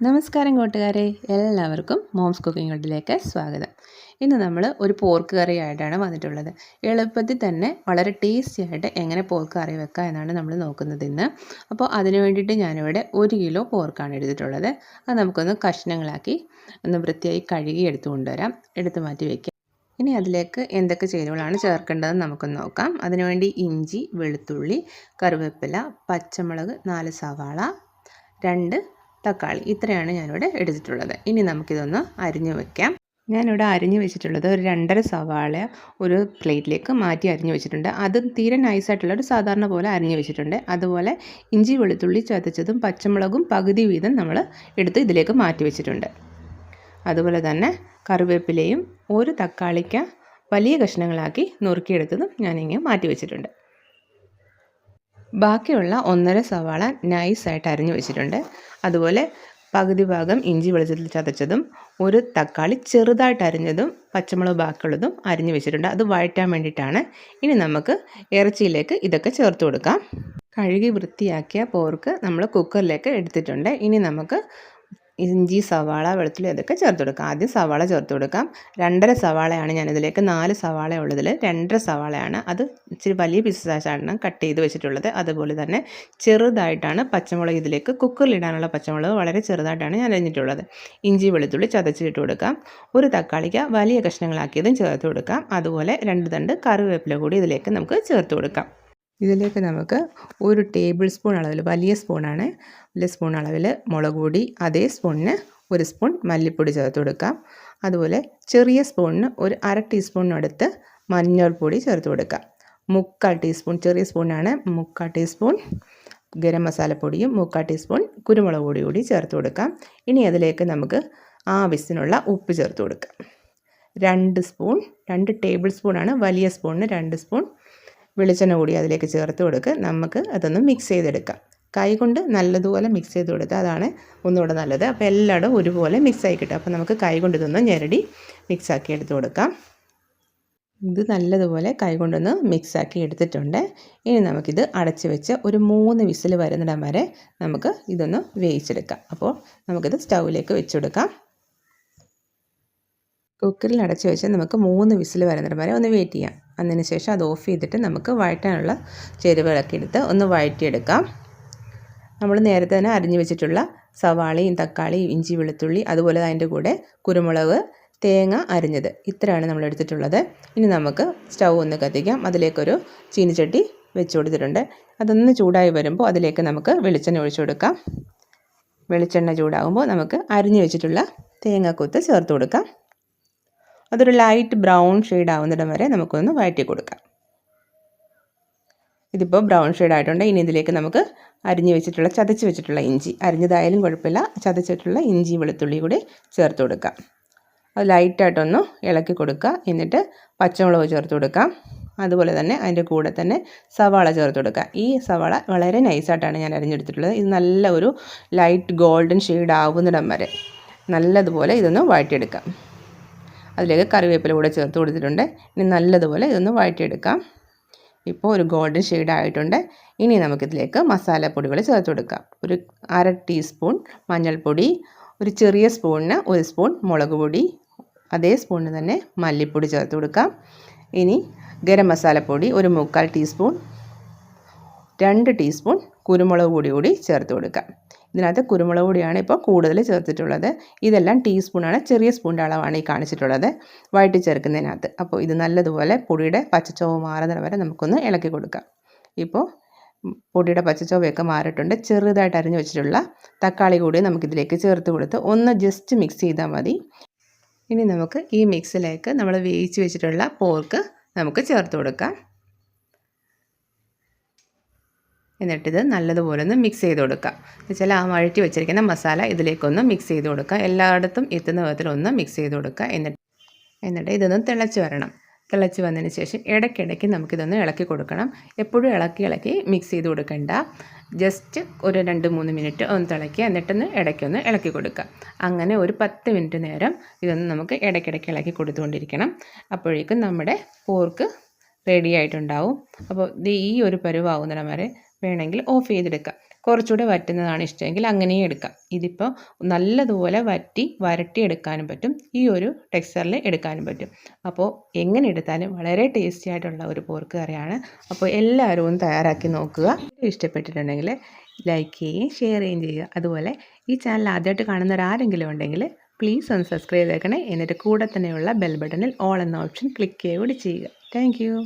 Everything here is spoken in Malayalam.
നമസ്കാരം കൂട്ടുകാരെ എല്ലാവർക്കും മോംസ് കുക്കിംഗ് വീട്ടിലേക്ക് സ്വാഗതം. ഇന്ന് നമ്മൾ ഒരു പോർക്ക് കറി ആയിട്ടാണ് വന്നിട്ടുള്ളത്. എളുപ്പത്തിൽ തന്നെ വളരെ ടേസ്റ്റി ആയിട്ട് എങ്ങനെ പോർക്ക് കറി വെക്കാം എന്നാണ് നമ്മൾ നോക്കുന്നത് ഇന്ന്. അപ്പോൾ അതിന് വേണ്ടിയിട്ട് ഞാനിവിടെ ഒരു കിലോ പോർക്കാണ് എടുത്തിട്ടുള്ളത്. അത് നമുക്കൊന്ന് കഷ്ണങ്ങളാക്കി ഒന്ന് വൃത്തിയായി കഴുകി എടുത്തു കൊണ്ടുവരാം. എടുത്തു മാറ്റി വയ്ക്കാം ഇനി അതിലേക്ക് എന്തൊക്കെ ചേരുവകളാണ് ചേർക്കേണ്ടതെന്ന് നമുക്ക് നോക്കാം. അതിനുവേണ്ടി ഇഞ്ചി വെളുത്തുള്ളി കറിവേപ്പില പച്ചമുളക് നാല് സവാള രണ്ട് തക്കാളി. ഇത്രയാണ് ഞാനിവിടെ എടുത്തിട്ടുള്ളത്. ഇനി നമുക്കിതൊന്ന് അരിഞ്ഞു വെക്കാം. ഞാനിവിടെ അരിഞ്ഞു വെച്ചിട്ടുള്ളത് ഒരു രണ്ടര സവാള ഒരു പ്ലേറ്റിലേക്ക് മാറ്റി അരിഞ്ഞു വെച്ചിട്ടുണ്ട്. അതും തീരെ നൈസായിട്ടുള്ള ഒരു സാധാരണ പോലെ അരിഞ്ഞു വെച്ചിട്ടുണ്ട്. അതുപോലെ ഇഞ്ചി വെളുത്തുള്ളി ചതച്ചതും പച്ചമുളകും പകുതി വീതം നമ്മൾ എടുത്ത് ഇതിലേക്ക് മാറ്റി വെച്ചിട്ടുണ്ട്. അതുപോലെ തന്നെ കറിവേപ്പിലയും ഒരു തക്കാളിക്ക വലിയ കഷ്ണങ്ങളാക്കി നുറുക്കിയെടുത്തതും ഞാനിങ്ങനെ മാറ്റി വെച്ചിട്ടുണ്ട്. ബാക്കിയുള്ള ഒന്നര സവാള നൈസായിട്ട് അരിഞ്ഞു വെച്ചിട്ടുണ്ട്. അതുപോലെ പകുതി ഭാഗം ഇഞ്ചി വെളിച്ചത്തിൽ ചതച്ചതും ഒരു തക്കാളി ചെറുതായിട്ട് അരിഞ്ഞതും പച്ചമുളക് ബാക്കിയുള്ളതും അരിഞ്ഞു വെച്ചിട്ടുണ്ട്. അത് വഴറ്റാൻ വേണ്ടിയിട്ടാണ് ഇനി നമുക്ക് ഇറച്ചിയിലേക്ക് ഇതൊക്കെ ചേർത്ത് കൊടുക്കാം. കഴുകി വൃത്തിയാക്കിയ പോർക്ക് നമ്മൾ കുക്കറിലേക്ക് എടുത്തിട്ടുണ്ട്. ഇനി നമുക്ക് ഇഞ്ചി സവാള വെളുത്തുള്ളി അതൊക്കെ ചേർത്ത് കൊടുക്കാം. ആദ്യം സവാള ചേർത്ത് കൊടുക്കാം. രണ്ടര സവാളയാണ് ഞാനിതിലേക്ക് നാല് സവാള ഉള്ളതിൽ. രണ്ടര സവാളയാണ് അത് ഇച്ചിരി വലിയ പീസസാണ് കട്ട് ചെയ്ത് വെച്ചിട്ടുള്ളത്. അതുപോലെ തന്നെ ചെറുതായിട്ടാണ് പച്ചമുളക് ഇതിലേക്ക് കുക്കറിലിടാനുള്ള പച്ചമുളക് വളരെ ചെറുതായിട്ടാണ് ഞാൻ അരിഞ്ഞിട്ടുള്ളത്. ഇഞ്ചി വെളുത്തുള്ളി ചതച്ചിട്ട് കൊടുക്കാം. ഒരു തക്കാളിക്ക് വലിയ കഷ്ണങ്ങളാക്കിയതും ചേർത്ത് കൊടുക്കാം. അതുപോലെ രണ്ട് തണ്ട് കറിവേപ്പില കൂടി ഇതിലേക്ക് നമുക്ക് ചേർത്ത് കൊടുക്കാം. ഇതിലേക്ക് നമുക്ക് ഒരു ടേബിൾ സ്പൂൺ അളവിൽ വലിയ സ്പൂണാണ്. വലിയ സ്പൂൺ അളവിൽ മുളക് പൊടി അതേ സ്പൂണിന് ഒരു സ്പൂൺ മല്ലിപ്പൊടി ചേർത്ത് കൊടുക്കാം. അതുപോലെ ചെറിയ സ്പൂണിന് ഒരു അര ടീസ്പൂണിനടുത്ത് മഞ്ഞൾപ്പൊടി ചേർത്ത് കൊടുക്കാം. മുക്കാൽ ടീസ്പൂൺ ചെറിയ സ്പൂണാണ് മുക്കാൽ ടീസ്പൂൺ ഗരം മസാലപ്പൊടിയും മുക്കാൽ ടീസ്പൂൺ കുരുമുളക് പൊടി കൂടി ചേർത്ത് കൊടുക്കാം. ഇനി അതിലേക്ക് നമുക്ക് ആവശ്യത്തിനുള്ള ഉപ്പ് ചേർത്ത് കൊടുക്കാം. രണ്ട് സ്പൂൺ രണ്ട് ടേബിൾ സ്പൂണാണ് വലിയ സ്പൂണിന് രണ്ട് സ്പൂൺ വെളിച്ചെണ്ണ കൂടി അതിലേക്ക് ചേർത്ത് കൊടുക്കുക. നമുക്ക് അതൊന്ന് മിക്സ് ചെയ്തെടുക്കാം. കൈ കൊണ്ട് നല്ലതുപോലെ മിക്സ് ചെയ്ത് കൊടുത്താൽ അതാണ് ഒന്നുകൂടെ നല്ലത്. അപ്പോൾ എല്ലായിടും ഒരുപോലെ മിക്സ് ആയി കിട്ടും. അപ്പോൾ നമുക്ക് കൈ കൊണ്ട് ഇതൊന്ന് ഞെരടി മിക്സാക്കി എടുത്ത് കൊടുക്കാം. ഇത് നല്ലതുപോലെ കൈ കൊണ്ടൊന്ന് മിക്സാക്കി എടുത്തിട്ടുണ്ട്. ഇനി നമുക്കിത് അടച്ച് വെച്ച് ഒരു മൂന്ന് വിസിൽ വരുന്നിടം വരെ നമുക്ക് ഇതൊന്ന് വേവിച്ചെടുക്കാം. അപ്പോൾ നമുക്കിത് സ്റ്റൗവിലേക്ക് വെച്ചെടുക്കാം കുക്കറിൽ അടച്ച് വെച്ച് നമുക്ക് മൂന്ന് വിസിൽ വരുന്നത് വരെ ഒന്ന് വെയിറ്റ് ചെയ്യാം. അതിന് ശേഷം അത് ഓഫ് ചെയ്തിട്ട് നമുക്ക് വഴറ്റാനുള്ള ചേരുവകളൊക്കെ എടുത്ത് ഒന്ന് വഴറ്റിയെടുക്കാം. നമ്മൾ നേരത്തെ തന്നെ അരിഞ്ഞു വെച്ചിട്ടുള്ള സവാളയും തക്കാളിയും ഇഞ്ചി വെളുത്തുള്ളി അതുപോലെ അതിന്റെ കൂടെ കുരുമുളക് തേങ്ങ അരിഞ്ഞത്. ഇത്രയാണ് നമ്മൾ എടുത്തിട്ടുള്ളത്. ഇനി നമുക്ക് സ്റ്റൗ ഒന്ന് കത്തിക്കാം. അതിലേക്കൊരു ചീനിച്ചട്ടി വെച്ച് കൊടുത്തിട്ടുണ്ട്. അതൊന്ന് ചൂടായി വരുമ്പോൾ അതിലേക്ക് നമുക്ക് വെളിച്ചെണ്ണ ഒഴിച്ചു കൊടുക്കാം. വെളിച്ചെണ്ണ ചൂടാകുമ്പോൾ നമുക്ക് അരിഞ്ഞു വെച്ചിട്ടുള്ള തേങ്ങാക്കൊത്ത് ചേർത്ത് കൊടുക്കാം. അതൊരു ലൈറ്റ് ബ്രൗൺ ഷെയ്ഡ് ആവുന്നിടം വരെ നമുക്കൊന്ന് വഴറ്റി കൊടുക്കാം. ഇതിപ്പോൾ ബ്രൗൺ ഷെയ്ഡ് ആയിട്ടുണ്ട്. ഇനി ഇതിലേക്ക് നമുക്ക് അരിഞ്ഞു വെച്ചിട്ടുള്ള ചതച്ച് വെച്ചിട്ടുള്ള ഇഞ്ചി അരിഞ്ഞതായാലും കുഴപ്പമില്ല ചതച്ചിട്ടുള്ള ഇഞ്ചി വെളുത്തുള്ളി കൂടി ചേർത്ത് കൊടുക്കാം. അത് ലൈറ്റായിട്ടൊന്ന് ഇളക്കി കൊടുക്കുക. എന്നിട്ട് പച്ചമുളക് ചേർത്ത് കൊടുക്കാം. അതുപോലെ തന്നെ അതിന്റെ കൂടെ തന്നെ സവാള ചേർത്ത് കൊടുക്കുക. ഈ സവാള വളരെ നൈസായിട്ടാണ് ഞാൻ അരിഞ്ഞെടുത്തിട്ടുള്ളത്. ഇത് നല്ല ഒരു ലൈറ്റ് ഗോൾഡൻ ഷെയ്ഡ് ആവുന്നിടം വരെ നല്ലതുപോലെ ഇതൊന്ന് വഴറ്റിയെടുക്കാം. അതിലേക്ക് കറിവേപ്പില കൂടെ ചേർത്ത് കൊടുത്തിട്ടുണ്ട്. ഇനി നല്ലതുപോലെ ഇതൊന്ന് വഴറ്റിയെടുക്കാം. ഇപ്പോൾ ഒരു ഗോൾഡൻ ഷെയ്ഡ് ആയിട്ടുണ്ട്. ഇനി നമുക്കിതിലേക്ക് മസാലപ്പൊടികൾ ചേർത്ത് കൊടുക്കാം. ഒരു അര ടീസ്പൂൺ മഞ്ഞൾപ്പൊടി ഒരു ചെറിയ സ്പൂണിന് ഒരു സ്പൂൺ മുളക് പൊടി അതേ സ്പൂണിന് തന്നെ മല്ലിപ്പൊടി ചേർത്ത് കൊടുക്കാം. ഇനി ഗരം മസാലപ്പൊടി ഒരു മുക്കാൽ ടീസ്പൂൺ രണ്ട് ടീസ്പൂൺ കുരുമുളക് പൊടി കൂടി ചേർത്ത് കൊടുക്കാം. ഇതിനകത്ത് കുരുമുളക് പൊടിയാണ് ഇപ്പോൾ കൂടുതൽ ചേർത്തിട്ടുള്ളത്. ഇതെല്ലാം ടീസ്പൂണാണ് ചെറിയ സ്പൂണിന്റെ അളവാണ് ഈ കാണിച്ചിട്ടുള്ളത്. വഴറ്റി ചേർക്കുന്നതിനകത്ത്. അപ്പോൾ ഇത് നല്ലതുപോലെ പൊടിയുടെ പച്ചച്ചോവ് മാറുന്നത് വരെ നമുക്കൊന്ന് ഇളക്കി കൊടുക്കാം. ഇപ്പോൾ പൊടിയുടെ പച്ചച്ചോവയൊക്കെ മാറിയിട്ടുണ്ട്. ചെറുതായിട്ട് അരിഞ്ഞു വെച്ചിട്ടുള്ള തക്കാളി കൂടി നമുക്കിതിലേക്ക് ചേർത്ത് കൊടുത്ത് ഒന്ന് ജസ്റ്റ് മിക്സ് ചെയ്താൽ മതി. ഇനി നമുക്ക് ഈ മിക്സിലേക്ക് നമ്മൾ വേവിച്ച് വെച്ചിട്ടുള്ള പോർക്ക് നമുക്ക് ചേർത്ത് കൊടുക്കാം. എന്നിട്ടിത് നല്ലതുപോലെ ഒന്ന് മിക്സ് ചെയ്ത് കൊടുക്കുക എന്നുവെച്ചാൽ ആ വഴറ്റി വെച്ചിരിക്കുന്ന മസാല ഇതിലേക്കൊന്ന് മിക്സ് ചെയ്ത് കൊടുക്കുക എല്ലായിടത്തും എത്തുന്ന വിധത്തിലൊന്ന് മിക്സ് ചെയ്ത് കൊടുക്കുക എന്നിട്ട് എന്നിട്ട് ഇതൊന്ന് തിളച്ച് വരണം. തിളച്ച് വന്നതിന് ശേഷം ഇടയ്ക്കിടയ്ക്ക് നമുക്കിതൊന്ന് ഇളക്കി കൊടുക്കണം. എപ്പോഴും ഇളക്കി ഇളക്കി മിക്സ് ചെയ്ത് കൊടുക്കണ്ട. ജസ്റ്റ് ഒരു രണ്ട് മൂന്ന് മിനിറ്റ് ഒന്ന് തിളക്കി എന്നിട്ടൊന്ന് ഇടയ്ക്കൊന്ന് ഇളക്കി കൊടുക്കുക. അങ്ങനെ ഒരു പത്ത് മിനിറ്റ് നേരം ഇതൊന്ന് നമുക്ക് ഇടയ്ക്കിടയ്ക്ക് ഇളക്കി കൊടുത്തുകൊണ്ടിരിക്കണം. അപ്പോഴേക്കും നമ്മുടെ പോർക്ക് റെഡി ആയിട്ടുണ്ടാവും. അപ്പോൾ ഈ ഒരു പരുവാകുന്നിടം വരെ വേണമെങ്കിൽ ഓഫ് ചെയ്തെടുക്കാം. കുറച്ചുകൂടെ വറ്റുന്നതാണ് ഇഷ്ടമെങ്കിൽ അങ്ങനെയും എടുക്കാം. ഇതിപ്പോൾ നല്ലതുപോലെ വറ്റി വരട്ടി എടുക്കാനും പറ്റും. ഈ ഒരു ടെക്സ്ചറിൽ എടുക്കാനും പറ്റും. അപ്പോൾ എങ്ങനെ എടുത്താലും വളരെ ടേസ്റ്റി ആയിട്ടുള്ള ഒരു പോർക്ക് കറിയാണ്. അപ്പോൾ എല്ലാവരും ഒന്ന് തയ്യാറാക്കി നോക്കുക. ഇഷ്ടപ്പെട്ടിട്ടുണ്ടെങ്കിൽ ലൈക്ക് ചെയ്യുകയും ഷെയർ ചെയ്യുകയും ചെയ്യുക. അതുപോലെ ഈ ചാനൽ ആദ്യമായിട്ട് കാണുന്ന കാണുന്നവരാരെങ്കിലും ഉണ്ടെങ്കിൽ പ്ലീസ് ഒന്ന് സബ്സ്ക്രൈബ് ചെയ്തേക്കണേ. എന്നിട്ട് കൂടെ തന്നെയുള്ള ബെൽ ബട്ടണിൽ ഓൾ എന്ന ഓപ്ഷൻ ക്ലിക്ക് ചെയ്യുക കൂടി ചെയ്യുക. താങ്ക്